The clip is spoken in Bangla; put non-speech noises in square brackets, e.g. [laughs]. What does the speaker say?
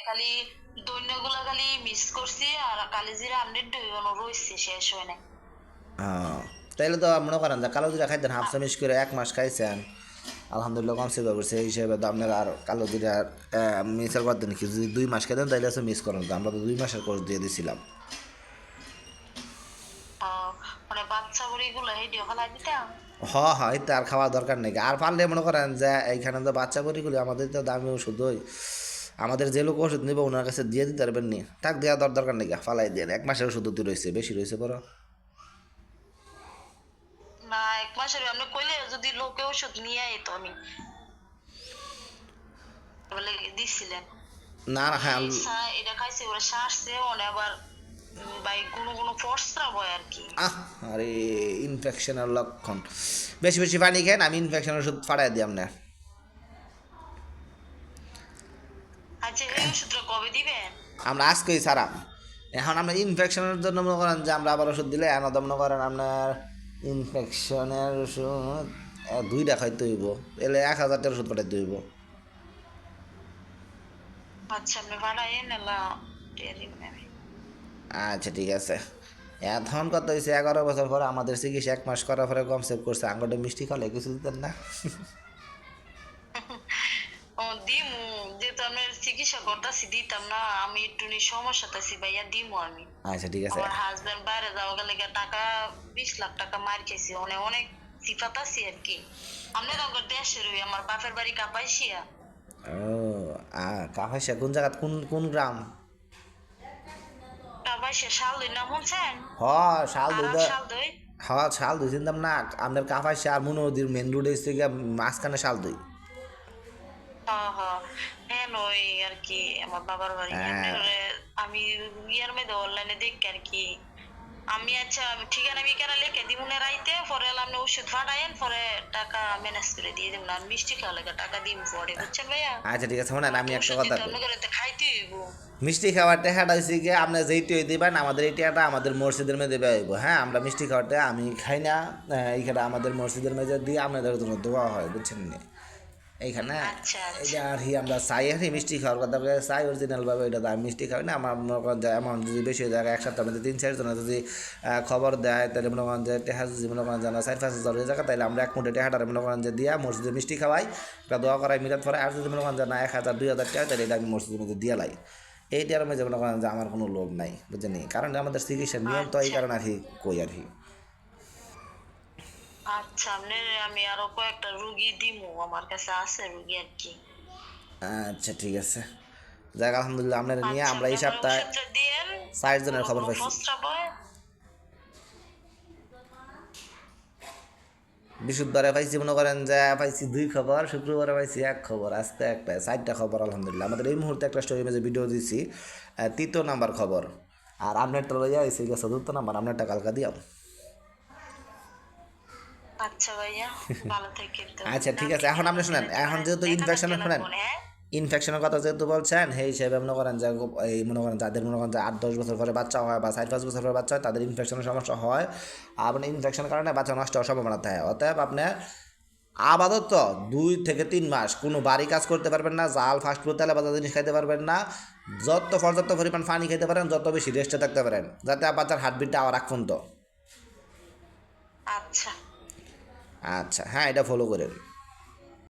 খালি দৈন্যগুলা খালি মিস করছি আর কালিজিরা আমনের রইছে শেষ হয় নাই। হ্যাঁ তাইলে তো মনে করেন যে কালো জিরা খাইতেন হাফ চামিচ করে এক মাস খাইছেন। আলহামদুলিল্লাহ কম সেবা করছে এই হিসেবে তো আপনার আর কালো জিরা মিসের করতেন কি যদি দুই মাস খেতেন তাইলে হচ্ছে মিস করেন তো আমরা তো দুই মাসের কোর্স দিয়ে দিছিলাম। মানে বাচ্চা বুড়িগুলো হেডিও ফেলাই দিতাম? হ হ এই তো আর খাওয়ার দরকার নেই। আর পারলে মনে করেন যে এইখানে তো বাচ্চা করিগুলি আমাদের তো দামি ওষুধ আমাদের যে লোক ওষুধ নিবে ওনার কাছে দিয়ে দিতে পারবেন নি। টাক দেওয়া দর দরকার নেই ফালাই দিয়ে এক মাসের ওষুধ তো রয়েছে বেশি রয়েছে বড়। না এক মাসের আপনি কইলে যদি লোকে ওষুধ নিয়ে আইতো আমি। বলে দিছিলেন। না না হ্যাঁ এটা খাইছে ওরা শ্বাসছে আবার আরে ইনফেকশনের লক্ষণ। বেশি বেশি পানি খেন আমি ইনফেকশনের ওষুধ ফাটাই দিই আপনার আচ্ছা এই ওষুধটা কবে দিবেন আমরা আজকেই সারাম এখন আমরা ইনফেকশনের জন্য মনে করেন যে আমরা আবার ওষুধ দিলে এখন মনে করেন আপনার ইনফেকশনের ওষুধ এ, দুইটা খাইতে হইব। এলে এক হাজার টাকার ওষুধ পাঠাইতে হইব। আচ্ছা আচ্ছা ঠিক আছে। এখন কত হয়েছে এগারো বছর পরে আমাদের চিকিৎসা এক মাস করার পরে কম সেভ করছে। আঙ্গটা মিষ্টি খালে কিছু দিতেন না। [laughs] যেহেতু আমি চিকিৎসা করতেছি দিতাম না আমি একটু নি সমস্যাতে আছি ভাইয়া দিমু আমি। আচ্ছা ঠিক আছে। আমার হাজবেন্ড বাইরে যাওয়া গেলে টাকা বিশ লাখ টাকা মার খাইছি। অনেক অনেক সিফাত আছি আর কি। আমি তো দেশের ওই আমার বাপের বাড়ি কাপাইছিয়া ও আ কাহাইসা কোন জায়গা কোন কোন গ্রাম? কাপাইছিয়া শাল দুই নাম শুনছেন? হ শাল দুই আর দা- শাল দুই হ শাল দুই চিন্তাম না আপনার কাফাইসা আর মনোদির মেন রোডে মাঝখানে শাল দুই হ্যাঁ হ্যাঁ হ্যাঁ ওই আর কি আমার বাবার বাড়ি হ্যাঁ। আমি ইয়ার মধ্যে অনলাইনে দেখি আর কি আমি আচ্ছা ঠিকানা লিখে দিব না রাইতে পরে আপনি ওষুধ ফাটাইন পরে টাকা ম্যানেজ করে দিয়ে দেবেন আর মিষ্টি খাওয়া লাগে টাকা পরে বুঝছেন ভাইয়া আচ্ছা ঠিক আছে শোনেন আমি একটা কথা খাইতে হইব মিষ্টি খাওয়ার টাকাটা হয়েছে গিয়ে আপনার যেই টই দিবেন আমাদের এই টাকাটা আমাদের মসজিদের মধ্যে দেওয়া হইব হ্যাঁ আমরা মিষ্টি খাওয়াটা আমি খাই না এইখানে আমাদের মসজিদের মেঝে দিয়ে আপনাদের জন্য দোয়া হয় বুঝছেন নি এইখানে। আচ্ছা, আচ্ছা। এটা আর কি আমরা চাই আর মিষ্টি খাওয়ার কথা বলে চাই অরিজিনাল ভাবে এটা আমি মিষ্টি খাই না আমার মনে করেন যে এমন যদি বেশি হয়ে যায় এক সপ্তাহের মধ্যে তিন চার জনের যদি খবর দেয় তাহলে মনে করেন যে টেহা যদি মনে করেন জানা চার পাঁচ হাজার হয়ে যায় তাহলে আমরা এক মুঠে টেহাটারে মনে করেন যে দিয়া মসজিদে মিষ্টি খাওয়াই একটা দোয়া করাই মিলাদ পরে আর যদি মনে করেন যে না এক হাজার দুই হাজার টাকা তাহলে এটা আমি মসজিদের মধ্যে দিয়ে লাই। এইটার মধ্যে মনে করেন যে আমার কোনো লোভ নাই বুঝছেন কারণ আমাদের চিকিৎসার নিয়ম তো এই কারণে আর কি কই আর কি আচ্ছা আমি আরও কয়েকটা রুগী দিমু আমার কাছে আছে রুগী আর কি। আচ্ছা ঠিক আছে। যাক আলহামদুলিল্লাহ আপনার নিয়ে আচ্ছা, আমরা এই সপ্তাহে ষাট জনের খবর পাইছি। বৃহস্পতিবারে পাইছি মনে করেন যে পাইছি দুই খবর শুক্রবারে পাইছি এক খবর আজকে একটা চারটা খবর আলহামদুলিল্লাহ। আমাদের এই মুহূর্তে একটা স্টোরি মেজে ভিডিও দিছি আহ, তৃতীয় নাম্বার খবর। আর আপনারটা লইয়া এসে গেছে চতুর্থ নাম্বার আপনারটা কালকা দিয়াম। আচ্ছা ভাইয়া ভালো থাকেন আচ্ছা ঠিক আছে এখন আপনি শুনেন এখন যেহেতু ইনফেকশনের শুনেন? ইনফেকশনের কথা যেহেতু বলছেন সেই হিসেবে মনে করেন যে এই মনে করেন যাদের মনে করেন যে আট দশ বছর পরে বাচ্চা হয় বা চার পাঁচ বছর পরে বাচ্চা হয় তাদের ইনফেকশনের সমস্যা হয়। আপনার ইনফেকশনের কারণে বাচ্চা নষ্ট হওয়ার সম্ভাবনা থাকে। অতএব আপনার আপাতত দুই থেকে তিন মাস কোনো বাড়ি কাজ করতে পারবেন না জাল ফাস্টফুড তেলে বাজার জিনিস খাইতে পারবেন না যত পর্যাপ্ত পরিমাণ পানি খেতে পারেন যত বেশি রেস্টে থাকতে পারেন যাতে বাচ্চার হার্টবিটটা আবার রাখুন তো আচ্ছা। আচ্ছা হ্যাঁ এটা ফলো করেন